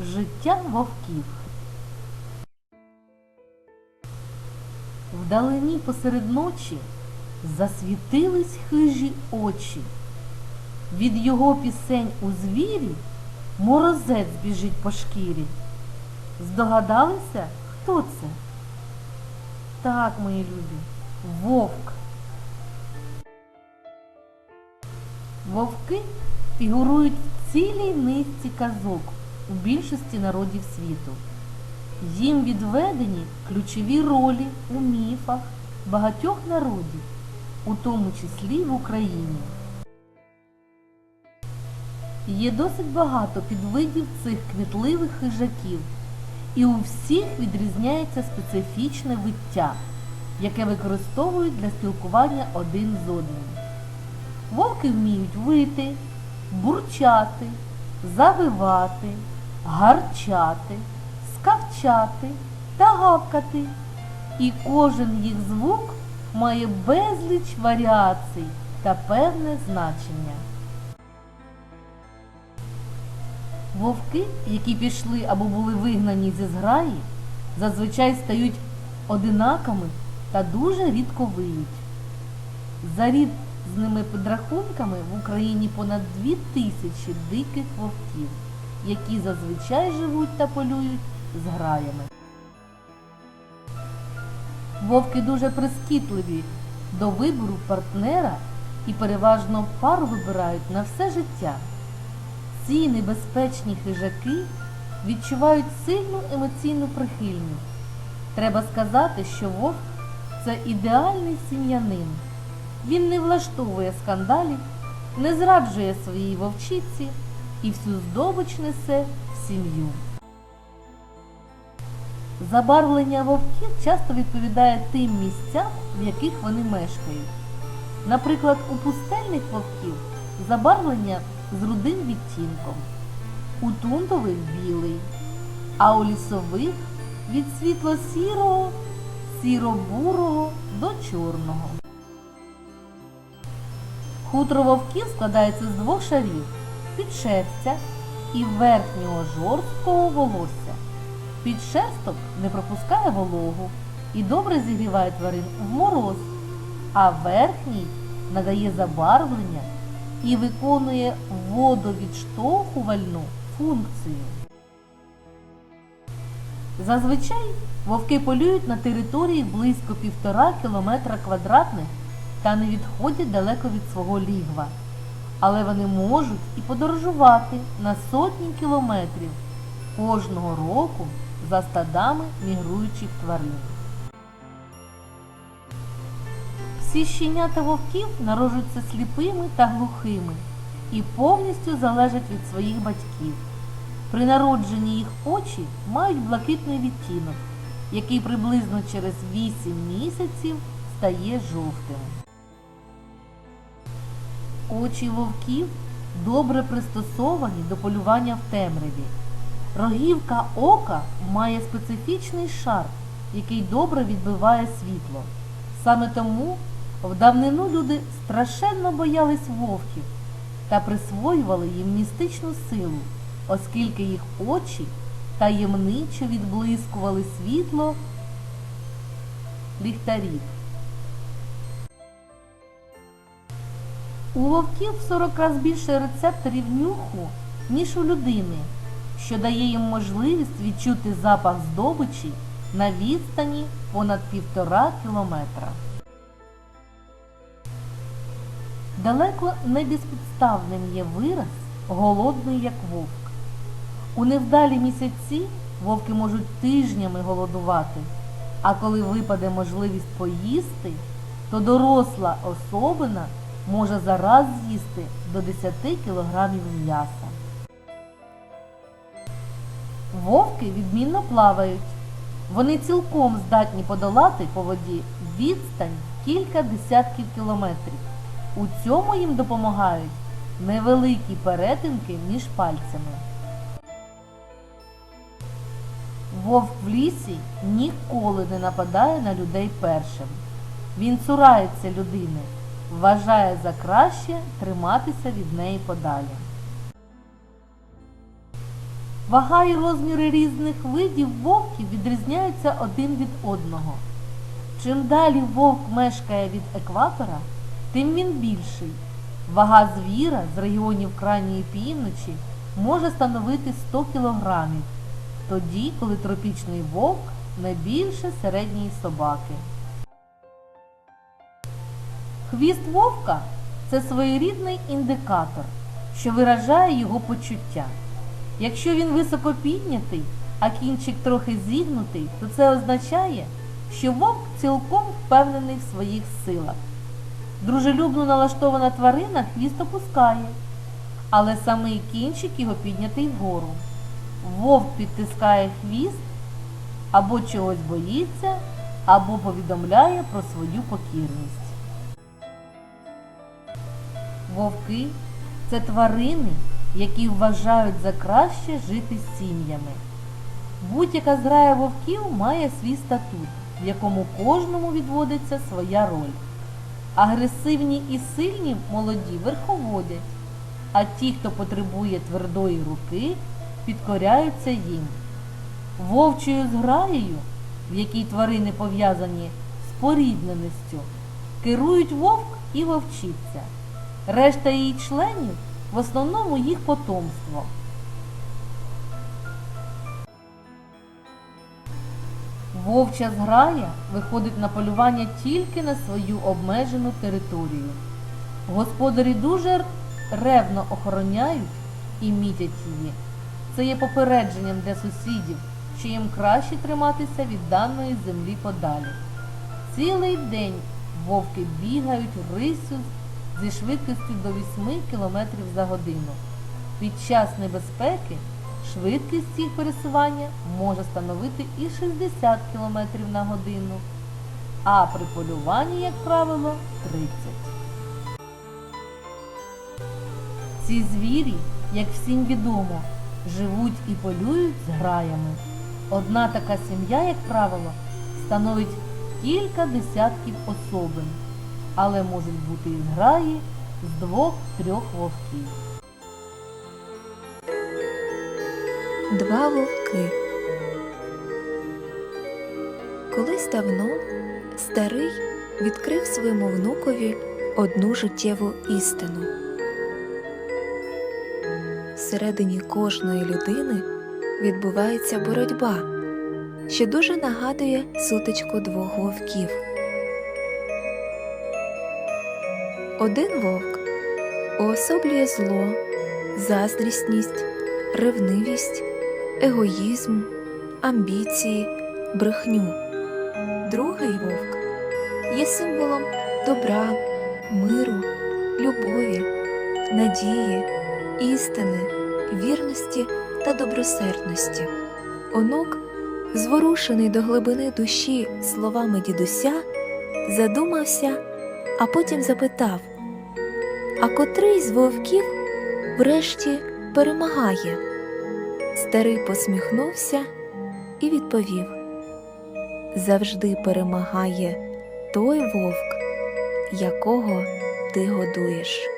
Життя вовків. Вдалині посеред ночі засвітились хижі очі. Від його пісень у звірі морозець біжить по шкірі. Здогадалися, хто це? Так, мої любі, вовк. Вовки фігурують в цілій низці казок у більшості народів світу. Їм відведені ключові ролі у міфах багатьох народів, у тому числі в Україні. Є досить багато підвидів цих квітливих хижаків, і у всіх відрізняється специфічне виття, яке використовують для спілкування один з одним. Вовки вміють вити, бурчати, завивати, гарчати, скавчати та гавкати. І кожен їх звук має безліч варіацій та певне значення. Вовки, які пішли або були вигнані зі зграї, зазвичай стають одинаками та дуже рідко виють. За різними підрахунками в Україні понад дві тисячі диких вовків, які зазвичай живуть та полюють зграями. Вовки дуже прискіпливі до вибору партнера і переважно пару вибирають на все життя. Ці небезпечні хижаки відчувають сильну емоційну прихильність. Треба сказати, що вовк це ідеальний сім'янин. Він не влаштовує скандалів, не зраджує своїй вовчиці і всю здобич несе в сім'ю. Забарвлення вовків часто відповідає тим місцям, в яких вони мешкають. Наприклад, у пустельних вовків забарвлення з рудим відтінком, у тунтових білий, а у лісових від світло-сірого, сіро-бурого до чорного. Хутро вовків складається з двох шарів підшерстя і верхнього жорсткого волосся. Підшерсток не пропускає вологу і добре зігріває тварин в мороз, а верхній надає забарвлення і виконує водовідштовхувальну функцію. Зазвичай вовки полюють на території близько півтора кілометра квадратних та не відходять далеко від свого лігва. Але вони можуть і подорожувати на сотні кілометрів кожного року за стадами мігруючих тварин. Всі щенята вовків народжуються сліпими та глухими і повністю залежать від своїх батьків. При народженні їх очі мають блакитний відтінок, який приблизно через 8 місяців стає жовтим. Очі вовків добре пристосовані до полювання в темряві. Рогівка ока має специфічний шар, який добре відбиває світло. Саме тому в давнину люди страшенно боялись вовків та присвоювали їм містичну силу, оскільки їх очі таємничо відблискували світло ліхтарів. У вовків в 40 раз більше рецепторів нюху, ніж у людини, що дає їм можливість відчути запах здобичі на відстані понад півтора кілометра. Далеко не безпідставним є вираз голодний як вовк. У невдалі місяці вовки можуть тижнями голодувати, а коли випаде можливість поїсти, то доросла особина може зараз з'їсти до 10 кілограмів м'яса. Вовки відмінно плавають. Вони цілком здатні подолати по воді відстань кілька десятків кілометрів. У цьому їм допомагають невеликі перетинки між пальцями. Вовк в лісі ніколи не нападає на людей першим. Він цурається людини, вважає за краще триматися від неї подалі. Вага і розміри різних видів вовків відрізняються один від одного. Чим далі вовк мешкає від екватора, тим він більший. Вага звіра з регіонів крайньої півночі може становити 100 кг, тоді, коли тропічний вовк не більше середньої собаки. Хвіст вовка це своєрідний індикатор, що виражає його почуття. Якщо він високо піднятий, а кінчик трохи зігнутий, то це означає, що вовк цілком впевнений в своїх силах. Дружелюбно налаштована тварина хвіст опускає, але самий кінчик його піднятий вгору. Вовк підтискає хвіст або чогось боїться, або повідомляє про свою покірність. Вовки це тварини, які вважають за краще жити з сім'ями. Будь-яка зграя вовків має свій статут, в якому кожному відводиться своя роль. Агресивні і сильні молоді верховодять, а ті, хто потребує твердої руки, підкоряються їм. Вовчою зграєю, в якій тварини пов'язані з порідненістю, керують вовк і вовчиця. Решта її членів в основному їх потомство. Вовча зграя виходить на полювання тільки на свою обмежену територію. Господарі дуже ревно охороняють і мітять її. Це є попередженням для сусідів, що їм краще триматися від даної землі подалі. Цілий день вовки бігають рисю зі швидкістю до 8 км за годину. Під час небезпеки швидкість їх пересування може становити і 60 км на годину, а при полюванні, як правило, 30. Ці звірі, як всім відомо, живуть і полюють з граями. Одна така сім'я, як правило, становить кілька десятків особин, але можуть бути і зграї з двох-трьох вовків. Два вовки. Колись давно старий відкрив своєму внукові одну життєву істину. Всередині кожної людини відбувається боротьба, що дуже нагадує сутичку двох вовків. Один вовк уособлює зло, заздрісність, ревнивість, егоїзм, амбіції, брехню. Другий вовк є символом добра, миру, любові, надії, істини, вірності та добросердності. Онук, зворушений до глибини душі словами дідуся, задумався, а потім запитав: А котрий з вовків врешті перемагає? Старий посміхнувся і відповів: Завжди перемагає той вовк, якого ти годуєш.